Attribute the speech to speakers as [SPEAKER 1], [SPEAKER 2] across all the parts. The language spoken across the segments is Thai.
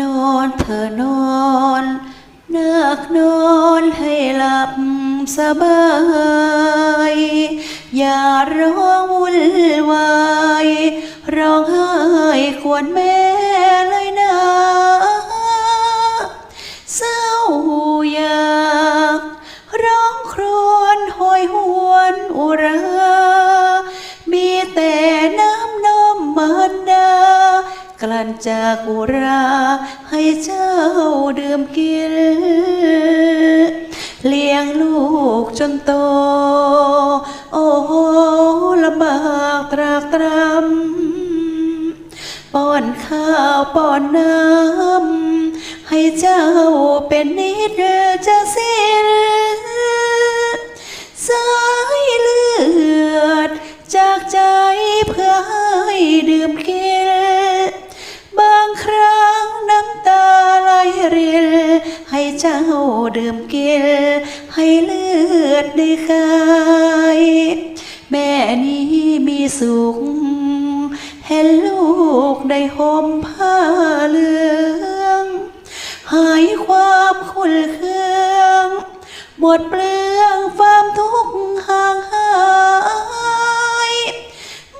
[SPEAKER 1] นอนเธอนอนเนือกนอนให้หลับสบาย อย่าร้องวุ่นวายร้องไห้ควรแม่เลยนะเศร้าอยากร้องครวญหอยหวนอุราันจากอุราให้เจ้าดื่มกิน เลี้ยงลูกจนโต โอ้โหลำบากตรากตรำป้อนข้าวป้อนน้ำให้เจ้าเป็นนิดจะสิ้น ดื่มกินให้เลือดได้คายแม่นี้มีสุขเห็นลูกได้ห่มผ้าเหลือง หายความขุ่นเคืองหมดเปลืองความทุกข์ห่างหาย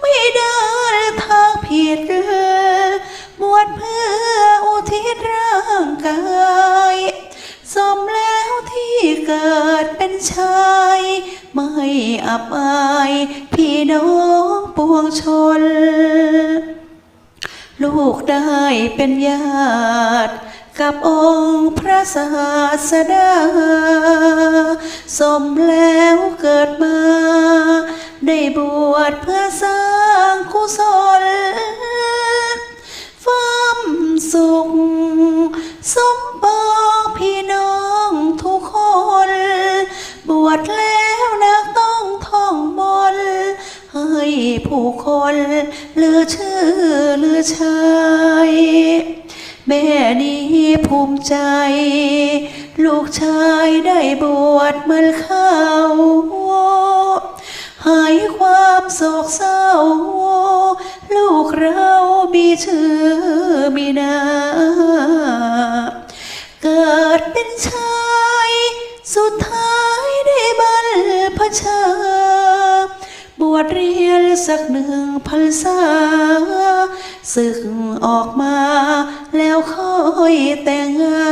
[SPEAKER 1] ไม่เดินทางผิดเลยบวชเพื่ออุทิศร่างกาย เกิดเป็นชาย ไม่อับอาย พี่น้องปวงชน ลูกได้เป็นญาติกับองค์พระศาสดา สมแล้วเกิดมา ได้บวชเพื่อสร้างกุศล ผู้คนลือชื่อลือชายแม่นี้ภูมิใจ ลูกชายได้บวชเหมือนเขาหายความโศกเศร้า ลูกเรามีชื่อมีนาเกิดเป็นชาย สุดท้ายได้บรรพชา บวชเรียน สักหนึ่งพรรษาศึกออกมาแล้วค่อยแต่งงาน